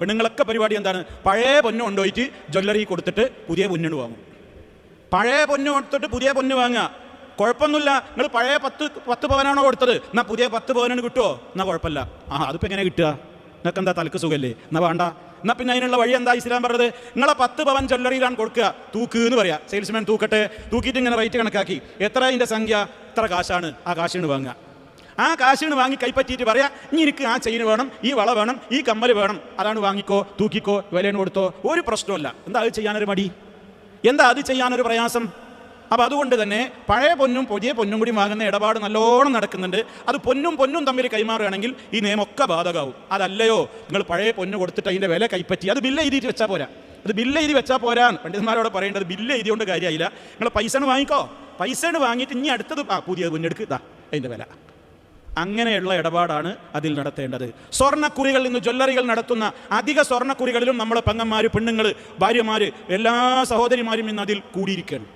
പെണ്ണുങ്ങളൊക്കെ പരിപാടി എന്താണ്? പഴയ പൊന്ന് കൊണ്ടുപോയിട്ട് ജ്വല്ലറി കൊടുത്തിട്ട് പുതിയ പൊന്നിന് വാങ്ങും. പഴയ പൊന്ന് കൊടുത്തിട്ട് പുതിയ പൊന്ന് വാങ്ങുക. കുഴപ്പമൊന്നുമില്ല. നിങ്ങൾ പഴയ പത്ത് പത്ത് പവനാണോ കൊടുത്തത്? എന്നാ പുതിയ പത്ത് പവനാണ് കിട്ടുമോ എന്നാ കുഴപ്പമില്ല. ആ അതിപ്പോൾ എങ്ങനെ കിട്ടുക? നിങ്ങൾക്ക് എന്താ തലക്ക് സുഖമല്ലേ എന്നാ വേണ്ട. എന്നാൽ പിന്നെ അതിനുള്ള വഴി എന്താ ഇസ്ലാം പറഞ്ഞത്? നിങ്ങളെ പത്ത് പവൻ ജ്വല്ലറിയിലാണ് കൊടുക്കുക. തൂക്ക് എന്ന് പറയാം. സെയിൽസ്മാൻ തൂക്കട്ടെ. തൂക്കിയിട്ട് ഇങ്ങനെ റേറ്റ് കണക്കാക്കി. എത്ര അതിന്റെ സംഖ്യ? എത്ര കാശാണ്? ആ കാശിന് വാങ്ങുക. ആ കാശിന് വാങ്ങി കൈപ്പറ്റിയിട്ട് പറയാ ഇനി എനിക്ക് ആ ചെയിന് വേണം ഈ വള വേണം ഈ കമ്മൽ വേണം. അതാണ് വാങ്ങിക്കോ തൂക്കിക്കോ വിലയാണ് കൊടുത്തോ. ഒരു പ്രശ്നമല്ല എന്താ അത് ചെയ്യാനൊരു മടി? എന്താ അത് ചെയ്യാനൊരു പ്രയാസം? അപ്പോൾ അതുകൊണ്ട് തന്നെ പഴയ പൊന്നും പുതിയ പൊന്നും കൂടി വാങ്ങുന്ന ഇടപാട് നല്ലോണം നടക്കുന്നുണ്ട്. അത് പൊന്നും പൊന്നും തമ്മിൽ കൈമാറുകയാണെങ്കിൽ ഈ നിയമമൊക്കെ ബാധകമാവും അതല്ലയോ? നിങ്ങൾ പഴയ പൊന്ന് കൊടുത്തിട്ട് അതിന്റെ വില കൈപ്പറ്റി അത് ബില്ല് എഴുതിയിട്ട് വെച്ചാൽ പോരാ. അത് ബില്ല് എഴുതി വെച്ചാൽ പോരാ പണ്ഡിതന്മാരോട് പറയേണ്ടത് ബില്ല് എഴുതിയോണ്ട് കാര്യമായില്ല നിങ്ങൾ പൈസ വാങ്ങിക്കോ. പൈസ വാങ്ങിയിട്ട് ഇനി അടുത്തത് പൊന്നെടുക്ക്. ഇതാ അതിന്റെ വില. അങ്ങനെയുള്ള ഇടപാടാണ് അതിൽ നടത്തേണ്ടത്. സ്വർണക്കുറികൾ ഇന്ന് ജ്വല്ലറികൾ നടത്തുന്ന അധിക സ്വർണക്കുറികളിലും നമ്മളെ പെങ്ങന്മാർ പെണ്ണുങ്ങൾ ഭാര്യമാർ എല്ലാ സഹോദരിമാരും ഇന്ന് അതിൽ കൂടിയിരിക്കുകയാണ്.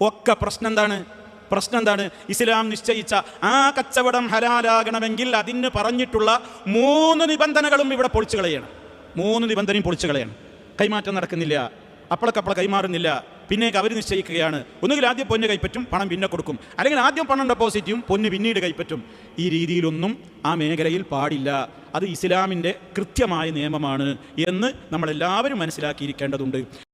ഒക്കെ പ്രശ്നം എന്താണ്? പ്രശ്നം എന്താണ്? ഇസ്ലാം നിശ്ചയിച്ച ആ കച്ചവടം ഹലാലാകണമെങ്കിൽ അതിന് പറഞ്ഞിട്ടുള്ള മൂന്ന് നിബന്ധനകളും ഇവിടെ പൊളിച്ചു കളയണം. മൂന്ന് നിബന്ധനയും പൊളിച്ചു കളയണം. കൈമാറ്റം നടക്കുന്നില്ല. അപ്പളക്കപ്പള കൈമാറുന്നില്ല. പിന്നേക്ക് അവർ നിശ്ചയിക്കുകയാണ്. ഒന്നുകിൽ ആദ്യം പൊന്ന് കൈപ്പറ്റും പണം പിന്നെ കൊടുക്കും. അല്ലെങ്കിൽ ആദ്യം പണം ഡെപ്പോസിറ്റ് ചെയ്യും പൊന്ന് പിന്നീട് കൈപ്പറ്റും. ഈ രീതിയിലൊന്നും ആ മേഖലയിൽ പാടില്ല. അത് ഇസ്ലാമിന്റെ കൃത്യമായ നിയമമാണ് എന്ന് നമ്മളെല്ലാവരും മനസ്സിലാക്കിയിരിക്കേണ്ടതുണ്ട്.